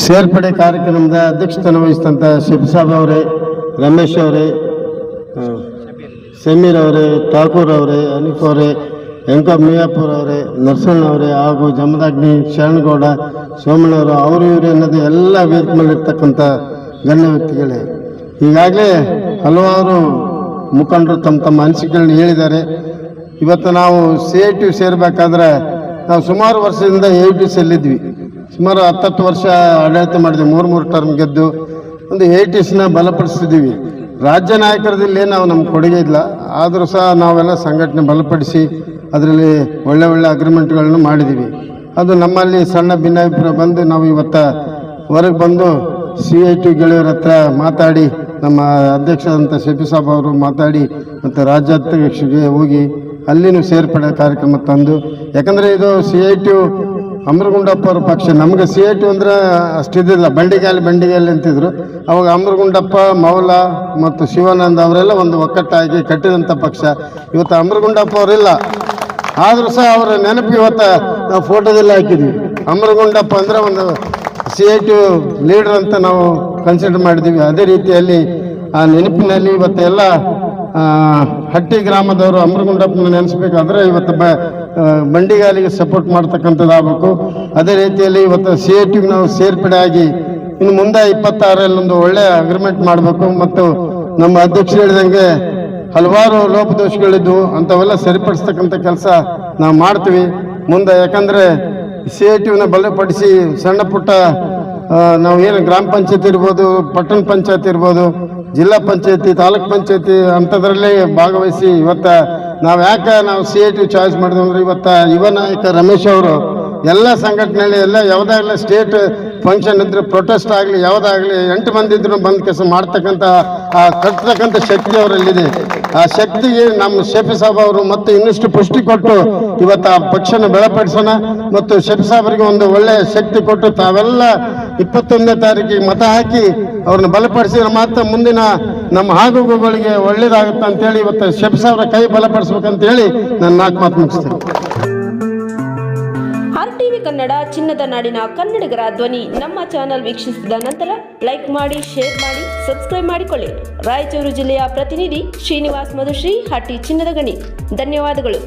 ಸೇರ್ಪಡೆ ಕಾರ್ಯಕ್ರಮದ ಅಧ್ಯಕ್ಷತನ ವಹಿಸಿದಂಥ ಶಿಬ್ಸಾಬ್ ಅವರೇ, ರಮೇಶ್ ಅವರೇ ಸಮೀರ್ ಅವರೇ, ಠಾಕೂರ್ ಅವರೇ, ಅನೀಫ್ ಅವರೇ ಎಂಕೋ ಮಿಯಾಪುರ್ ಅವರೇ, ನರಸಣ್ಣ ಅವರೇ ಹಾಗೂ ಜಮದಾಗ್ನಿ ಶರಣಗೌಡ ಸೋಮಣ್ಣವರು ಅವರು ಇವರು ಅನ್ನೋದು ಎಲ್ಲ ವೇದಿಕೆ ಮೇಲಿರ್ತಕ್ಕಂಥ ಗಣ್ಯ ವ್ಯಕ್ತಿಗಳೇ. ಈಗಾಗಲೇ ಹಲವಾರು ಮುಖಂಡರು ತಮ್ಮ ತಮ್ಮ ಅನಿಸಿಕೆಗಳನ್ನ ಹೇಳಿದ್ದಾರೆ. ಇವತ್ತು ನಾವು ಸಿ ಐ ಟಿ ಸೇರಬೇಕಾದ್ರೆ ನಾವು ಸುಮಾರು ವರ್ಷದಿಂದ ಎ ಟಿ ಸಲ್ಲಿದ್ವಿ ಸುಮಾರು ಹತ್ತತ್ತು ವರ್ಷ ಆಡಳಿತ ಮಾಡಿದ್ವಿ, ಮೂರು ಮೂರು ಟರ್ಮ್ ಗೆದ್ದು. ಒಂದು ಎ ಟಿಸ್ನ ಬಲಪಡಿಸಿದ್ದೀವಿ ರಾಜ್ಯ ನಾಯಕರದಲ್ಲಿ ನಾವು ನಮ್ಮ ಕೊಡುಗೆ ಇಲ್ಲ. ಆದರೂ ಸಹ ನಾವೆಲ್ಲ ಸಂಘಟನೆ ಬಲಪಡಿಸಿ ಅದರಲ್ಲಿ ಒಳ್ಳೆ ಒಳ್ಳೆ ಅಗ್ರಿಮೆಂಟ್ಗಳನ್ನು ಮಾಡಿದ್ದೀವಿ ಅದು ನಮ್ಮಲ್ಲಿ ಸಣ್ಣ ಭಿನ್ನಾಭಿಪ್ರಾಯ ಬಂದು ನಾವು ಇವತ್ತ ಹೊರಗೆ ಬಂದು ಸಿ ಐ ಟಿ ಗೆಳೆಯರ ಹತ್ರ ಮಾತಾಡಿ, ನಮ್ಮ ಅಧ್ಯಕ್ಷರಾದಂಥ ಶಫಿ ಸಾಬ್ ಅವರು ಮಾತಾಡಿ ಮತ್ತು ರಾಜ್ಯಾಧ್ಯಕ್ಷರಿಗೆ ಹೋಗಿ ಅಲ್ಲಿನೂ ಸೇರ್ಪಡೆ ಕಾರ್ಯಕ್ರಮ ತಂದು. ಯಾಕಂದರೆ ಇದು ಸಿ ಐ ಟಿ ಅಮರಗುಂಡಪ್ಪ ಅವ್ರ ಪಕ್ಷ. ನಮಗೆ ಸಿ ಐ ಅಂದ್ರೆ ಅಷ್ಟಿದ್ದಿಲ್ಲ ಬಂಡಿಗಾಲಿ ಬಂಡಿಗಾಲಿ ಅಂತಿದ್ರು. ಅವಾಗ ಅಮರಗುಂಡಪ್ಪ ಮೌಲ ಮತ್ತು ಶಿವಾನಂದ ಅವರೆಲ್ಲ ಒಂದು ಒಕ್ಕಟ್ಟಾಗಿ ಕಟ್ಟಿದಂಥ ಪಕ್ಷ. ಇವತ್ತು ಅಮರಗುಂಡಪ್ಪ ಅವರಿಲ್ಲ ಆದರೂ ಸಹ ಅವರ ನೆನಪು ಇವತ್ತು ನಾವು ಫೋಟೋದಲ್ಲಿ ಹಾಕಿದ್ವಿ. ಅಮರಗುಂಡಪ್ಪ ಅಂದ್ರೆ ಒಂದು ಸಿ ಲೀಡರ್ ಅಂತ ನಾವು ಕನ್ಸಿಡರ್ ಮಾಡಿದ್ದೀವಿ ಅದೇ ರೀತಿಯಲ್ಲಿ ಆ ನೆನಪಿನಲ್ಲಿ ಇವತ್ತೆಲ್ಲ ಹಟ್ಟಿ ಗ್ರಾಮದವರು ಅಮರಗುಂಡಪ್ಪನ ನೆನೆಸ್ಬೇಕಾದ್ರೆ ಇವತ್ತು ಬ ಬಂಡಿಗಾಲಿಗೆ ಸಪೋರ್ಟ್ ಮಾಡ್ತಕ್ಕಂಥದ್ದು ಆಗಬೇಕು. ಅದೇ ರೀತಿಯಲ್ಲಿ ಇವತ್ತು ಸಿ ಎ ಟಿಗೆ ನಾವು ಸೇರ್ಪಡೆ ಆಗಿ ಇನ್ನು ಮುಂದೆ ಇಪ್ಪತ್ತಾರಲ್ಲಿ ಒಂದು ಒಳ್ಳೆಯ ಅಗ್ರಿಮೆಂಟ್ ಮಾಡಬೇಕು. ಮತ್ತು ನಮ್ಮ ಅಧ್ಯಕ್ಷರು ಹೇಳಿದಂಗೆ ಹಲವಾರು ಲೋಪದೋಷಗಳಿದ್ವು ಅಂಥವೆಲ್ಲ ಸರಿಪಡಿಸ್ತಕ್ಕಂಥ ಕೆಲಸ ನಾವು ಮಾಡ್ತೀವಿ. ಮುಂದೆ ಯಾಕಂದರೆ ಸಿ ಎ ಟಿನ ಬಲಪಡಿಸಿ ಸಣ್ಣ ಪುಟ್ಟ ನಾವು ಏನು ಗ್ರಾಮ ಪಂಚಾಯತ್ ಇರ್ಬೋದು, ಪಟ್ಟಣ ಪಂಚಾಯತ್ ಇರ್ಬೋದು, ಜಿಲ್ಲಾ ಪಂಚಾಯತಿ, ತಾಲೂಕ್ ಪಂಚಾಯತಿ ಅಂಥದ್ರಲ್ಲೇ ಭಾಗವಹಿಸಿ ಇವತ್ತ ನಾವು ಯಾಕೆ ನಾವು ಸಿ ಐ ಟಿ ಚಾಯ್ಸ್ ಮಾಡಿದ್ವಿ ಅಂದ್ರೆ ಇವತ್ತ ಯುವ ನಾಯಕ ರಮೇಶ್ ಅವರು ಎಲ್ಲ ಸಂಘಟನೆಯಲ್ಲಿ ಎಲ್ಲ ಯಾವುದಾಗಲಿ ಸ್ಟೇಟ್ ಫಂಕ್ಷನ್ ಇದ್ರೆ ಪ್ರೊಟೆಸ್ಟ್ ಆಗಲಿ ಯಾವುದಾಗಲಿ ಎಂಟು ಮಂದಿ ಇದ್ರು ಬಂದ್ ಕೆಲಸ ಮಾಡ್ತಕ್ಕಂಥ ಕಟ್ತಕ್ಕಂಥ ಶಕ್ತಿ ಅವರಲ್ಲಿದೆ. ಆ ಶಕ್ತಿಗೆ ನಮ್ಮ ಶಫಿ ಸಾಬ್ ಅವರು ಮತ್ತೆ ಇನ್ನಷ್ಟು ಪುಷ್ಟಿ ಕೊಟ್ಟು ಇವತ್ತು ಆ ಪಕ್ಷನ ಬೆಳಪಡಿಸೋಣ ಮತ್ತು ಶಫಿ ಸಾಬ್ರಿಗೆ ಒಂದು ಒಳ್ಳೆಯ ಶಕ್ತಿ ಕೊಟ್ಟು ತಾವೆಲ್ಲ ಇಪ್ಪತ್ತೊಂದನೇ ತಾರೀಕಿಗೆ ಮತ ಹಾಕಿ ಅವ್ರನ್ನ ಬಲಪಡಿಸಿದ್ರೆ ಮಾತ್ರ ಮುಂದಿನ ನಮ್ಮ ಹಾಗೂಗಳಿಗೆ ಒಳ್ಳೇದಾಗುತ್ತೆ ಅಂತೇಳಿ ಇವತ್ತು ಶಫಿ ಸಾವಿರ ಕೈ ಬಲಪಡಿಸ್ಬೇಕಂತೇಳಿ ನಾನು ನಾಲ್ಕು ಮಾತು ಮುಗಿಸ್ತೇನೆ. ಟಿವಿ ಕನ್ನಡ ಚಿನ್ನದ ನಾಡಿನ ಕನ್ನಡಿಗರ ಧ್ವನಿ ನಮ್ಮ ಚಾನೆಲ್ ವೀಕ್ಷಿಸಿದ ನಂತರ ಲೈಕ್ ಮಾಡಿ, ಶೇರ್ ಮಾಡಿ, ಸಬ್ಸ್ಕ್ರೈಬ್ ಮಾಡಿಕೊಳ್ಳಿ. ರಾಯಚೂರು ಜಿಲ್ಲೆಯ ಪ್ರತಿನಿಧಿ ಶ್ರೀನಿವಾಸ್ ಮಧುಶ್ರೀ, ಹಟ್ಟಿ ಚಿನ್ನದ ಗಣಿ. ಧನ್ಯವಾದಗಳು.